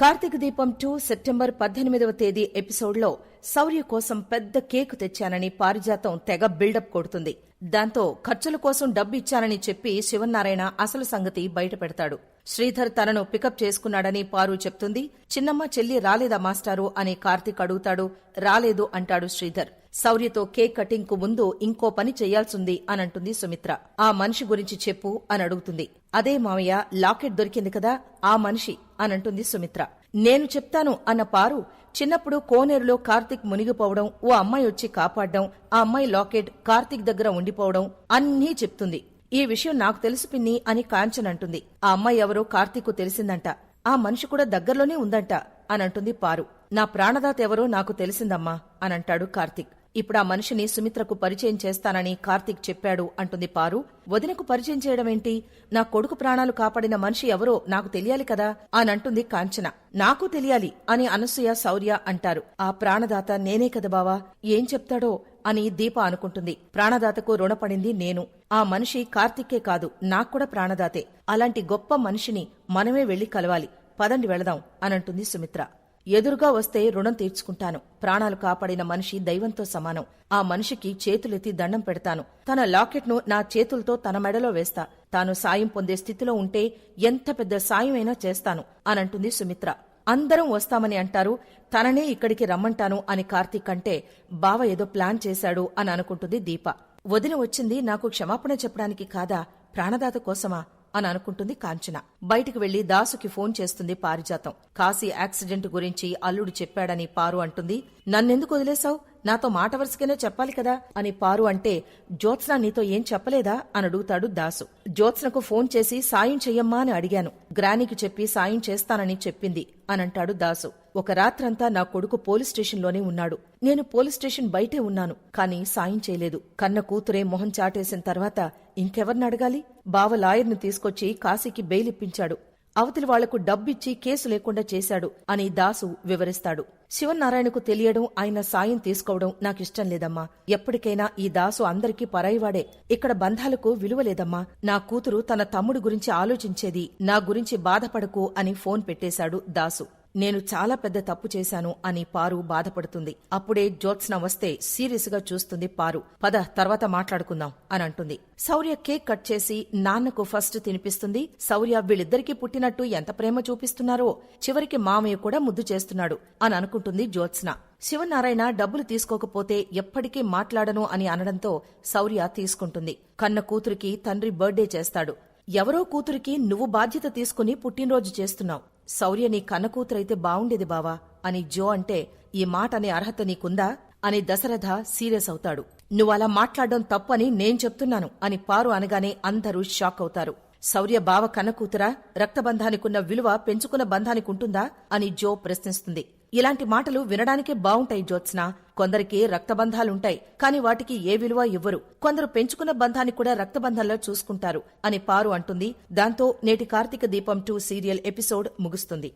కార్తీక దీపం two September పద్దెనిమిదవ తేదీ ఎపిసోడ్లో శౌర్య కోసం పెద్ద కేకు తెచ్చానని పారిజాతం తెగ బిల్డప్ కొడుతుంది. దాంతో ఖర్చుల కోసం డబ్బు ఇచ్చానని చెప్పి శివనారాయణ అసలు సంగతి బయటపెడతాడు. శ్రీధర్ తనను పికప్ చేసుకున్నాడని పారు చెప్తుంది. చిన్నమ్మ చెల్లి రాలేదా మాస్టారు అని కార్తీక్ అడుగుతాడు. రాలేదు అంటాడు శ్రీధర్. శౌర్యతో కేక్ కటింగ్కు ముందు ఇంకో పని చెయ్యాల్సింది అనంటుంది సుమిత్ర. ఆ మనిషి గురించి చెప్పు అని అడుగుతుంది. అదే మామయ్య లాకెట్ దొరికింది కదా ఆ మనిషి అనంటుంది సుమిత్ర. నేను చెప్తాను అన్న పారు చిన్నప్పుడు కోనేరులో కార్తిక్ మునిగిపోవడం ఓ అమ్మాయి వచ్చి కాపాడడం ఆ అమ్మాయి లాకెట్ కార్తీక్ దగ్గర ఉండిపోవడం అన్నీ చెప్తుంది. ఈ విషయం నాకు తెలుసు పిన్ని అని కాంచన్ అంటుంది ఆ అమ్మాయి ఎవరో కార్తీక్ తెలిసిందంట. ఆ మనిషి కూడా దగ్గరలోనే ఉందంట అనంటుంది పారు. నా ప్రాణదాత ఎవరో నాకు తెలిసిందమ్మా అనంటాడు కార్తిక్ కార్తీక్. ఇప్పుడు ఆ మనిషిని సుమిత్రకు పరిచయం చేస్తానని కార్తీక్ చెప్పాడు అంటుంది పారు. వదినకు పరిచయం చేయడమేంటి? నా కొడుకు ప్రాణాలు కాపాడిన మనిషి ఎవరో నాకు తెలియాలి కదా? అనంటుంది కాంచన. నాకు తెలియాలి అని అనసూయ శౌర్య అంటారు. ఆ ప్రాణదాత నేనే కదా బావా? ఏం చెప్తాడో? అని దీప అనుకుంటుంది. ప్రాణదాతకు రుణపడింది నేను. ఆ మనిషి కార్తిక్కే కాదు నాక్కూడా ప్రాణదాతే. అలాంటి గొప్ప మనిషిని మనమే వెళ్ళి కలవాలి. పదండి వెళదాం అనంటుంది సుమిత్ర. ఎదురుగా వస్తే రుణం తీర్చుకుంటాను. ప్రాణాలు కాపాడిన మనిషి దైవంతో సమానం. ఆ మనిషికి చేతులెత్తి దండం పెడతాను. తన లాకెట్ను నా చేతులతో తన మెడలో వేస్తా. తాను సాయం పొందే స్థితిలో ఉంటే ఎంత పెద్ద సాయమైనా చేస్తాను అనంటుంది సుమిత్ర. అందరం వస్తామని అంటారు. తననే ఇక్కడికి రమ్మంటాను అని కార్తీక్ అంటే బావ ఏదో ప్లాన్ చేశాడు అని అనుకుంటుంది దీప. వదిన వచ్చింది నాకు క్షమాపణ చెప్పడానికి కాదా? ప్రాణదాత కోసమా? అని అనుకుంటుంది కాంచన. బయటికి వెళ్ళి దాసుకి ఫోన్ చేస్తుంది పారిజాతం. కాశీ యాక్సిడెంట్ గురించి అల్లుడు చెప్పాడని పారు అంటుంది. నన్నెందుకు వదిలేశావు? నాతో మాట వరుసగానే చెప్పాలి కదా? అని పారు అంటే జ్యోత్స్న నీతో ఏం చెప్పలేదా? అని అడుగుతాడు దాసు. జ్యోత్స్నకు ఫోన్ చేసి సాయం చెయ్యమ్మా అని అడిగాను. గ్రానికి చెప్పి సాయం చేస్తానని చెప్పింది అనంటాడు దాసు. ఒక రాత్రంతా నా కొడుకు పోలీస్ స్టేషన్లోనే ఉన్నాడు. నేను పోలీస్ స్టేషన్ బయటే ఉన్నాను కాని సాయం చేయలేదు. కన్న కూతురే మొహం చాటేసిన తర్వాత ఇంకెవర్ని అడగాలి? బావ లాయర్ని తీసుకొచ్చి కాశీకి బెయిలిప్పించాడు. అవతలి వాళ్ళకు డబ్బిచ్చి కేసు లేకుండా చేశాడు అని దాసు వివరిస్తాడు. శివనారాయణకు తెలియడం ఆయన సాయం తీసుకోవడం నాకిష్టం లేదమ్మా. ఎప్పటికైనా ఈ దాసు అందరికీ పరాయివాడే. ఇక్కడ బంధాలకు విలువ లేదమ్మా. నా కూతురు తన తమ్ముడి గురించి ఆలోచించేది నా గురించి బాధపడకు అని ఫోన్ పెట్టేశాడు దాసు. నేను చాలా పెద్ద తప్పు చేశాను అని పారు బాధపడుతుంది. అప్పుడే జ్యోత్స్న వస్తే సీరియస్గా చూస్తుంది పారు. పద తర్వాత మాట్లాడుకుందాం అని అంటుంది. శౌర్య కేక్ కట్ చేసి నాన్నకు ఫస్ట్ తినిపిస్తుంది. శౌర్య వీళ్ళిద్దరికీ పుట్టినట్టు ఎంత ప్రేమ చూపిస్తున్నారో చివరికి మామయ్య కూడా ముద్దు చేస్తున్నాడు అని అనుకుంటుంది జ్యోత్స్న. శివనారాయణ డబ్బులు తీసుకోకపోతే ఎప్పటికీ మాట్లాడను అని అనడంతో శౌర్య తీసుకుంటుంది. కన్న కూతురికి తండ్రి బర్త్డే చేస్తాడు. ఎవరో కూతురికి నువ్వు బాధ్యత తీసుకుని పుట్టినరోజు చేస్తున్నావు. శౌర్య నీ కన్న కూతురైతే బావుండేది బావా అని జో అంటే ఈ మాట అనే అర్హత నీకుందా? అని దశరథ సీరియస్ అవుతాడు. నువ్వలా మాట్లాడడం తప్పని నేను చెప్తున్నాను అని పారు అనగానే అందరూ షాక్ అవుతారు. శౌర్య బావ కన్న కూతురా రక్తబంధానికున్న విలువ పెంచుకున్న బంధానికుంటుందా? అని జో ప్రశ్నిస్తుంది. ఇలాంటి మాటలు వినడానికే బావుంటాయి జ్యోత్స్న. కొందరికి రక్తబంధాలుంటాయి కాని వాటికి ఏ విలువ ఇవ్వరు. కొందరు పెంచుకున్న బంధాన్ని కూడా రక్తబంధంలో చూసుకుంటారు అని పారు అంటుంది. దాంతో నేటి కార్తీక దీపం టూ సీరియల్ ఎపిసోడ్ ముగుస్తుంది.